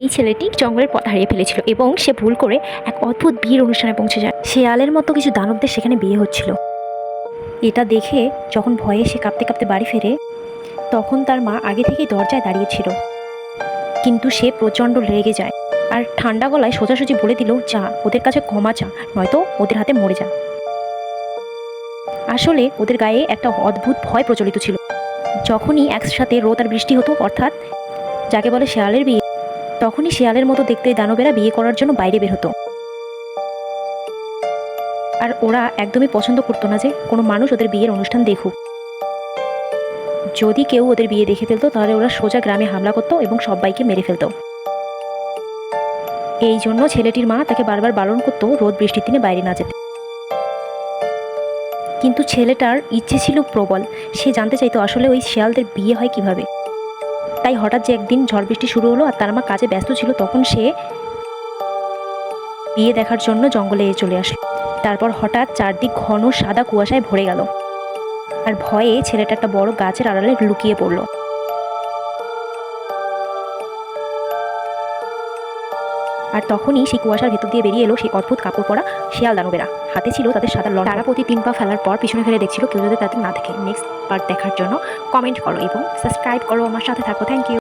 এই ছেলেটি জঙ্গলের পথ হারিয়ে ফেলেছিল এবং সে ভুল করে এক অদ্ভুত বিয়ের অনুষ্ঠানে পৌঁছে যায়। শেয়ালের মতো কিছু দানবদের সেখানে বিয়ে হচ্ছিল। এটা দেখে যখন ভয়ে সে কাঁপতে কাঁপতে বাড়ি ফেরে, তখন তার মা আগে থেকেই দরজায় দাঁড়িয়েছিল। কিন্তু সে প্রচণ্ড রেগে যায় আর ঠান্ডা গলায় সোজাসুজি বলে দিল, যা, ওদের কাছে ক্ষমা চা, নয়তো ওদের হাতে মরে যা। আসলে ওদের গায়ে একটা অদ্ভুত ভয় প্রচলিত ছিল। যখনই একসাথে রোদ আর বৃষ্টি হতো, অর্থাৎ যাকে বলে শেয়ালের বিয়ে তখনই শেয়ালের মতো দেখতে দানবেরা বিয়ে করার জন্য বাইরে বের হতো। আর ওরা একদমই পছন্দ করতো না যে কোনো মানুষ ওদের বিয়ের অনুষ্ঠান দেখুক। যদি কেউ ওদের বিয়ে দেখে ফেলতো, তাহলে ওরা সোজা গ্রামে হামলা করতো এবং সবাইকে মেরে ফেলতো। এই জন্য ছেলেটির মা তাকে বারবার বারণ করতো রোদ বৃষ্টির দিনে বাইরে না যেতে। কিন্তু ছেলেটার ইচ্ছে ছিল প্রবল। সে জানতে চাইতো আসলে ওই শিয়ালদের বিয়ে হয় কীভাবে। তাই হঠাৎ যে একদিন ঝড় বৃষ্টি শুরু হলো আর তার মা কাজে ব্যস্ত ছিল, তখন সে বিয়ে দেখার জন্য জঙ্গলে চলে আসলো। তারপর হঠাৎ চারদিক ঘন সাদা কুয়াশায় ভরে গেল। আর ভয়ে ছেলেটা একটা বড় গাছের আড়ালে লুকিয়ে পড়ল। আর তখনই সেই কুয়াশার ভেতর দিয়ে বেরিয়ে এলো সেই অদ্ভুত কাপড় পরা শিয়াল দানবেরা। হাতে ছিল তাদের সাদা লড় তারা প্রতি তিন পা ফেলার পর পিছনে ফেলে দেখছিল কেউ যদি তাদের না দেখে। নেক্সট পার্ট দেখার জন্য কমেন্ট করো এবং সাবস্ক্রাইব করো আমার সাথে থাকো। Thank you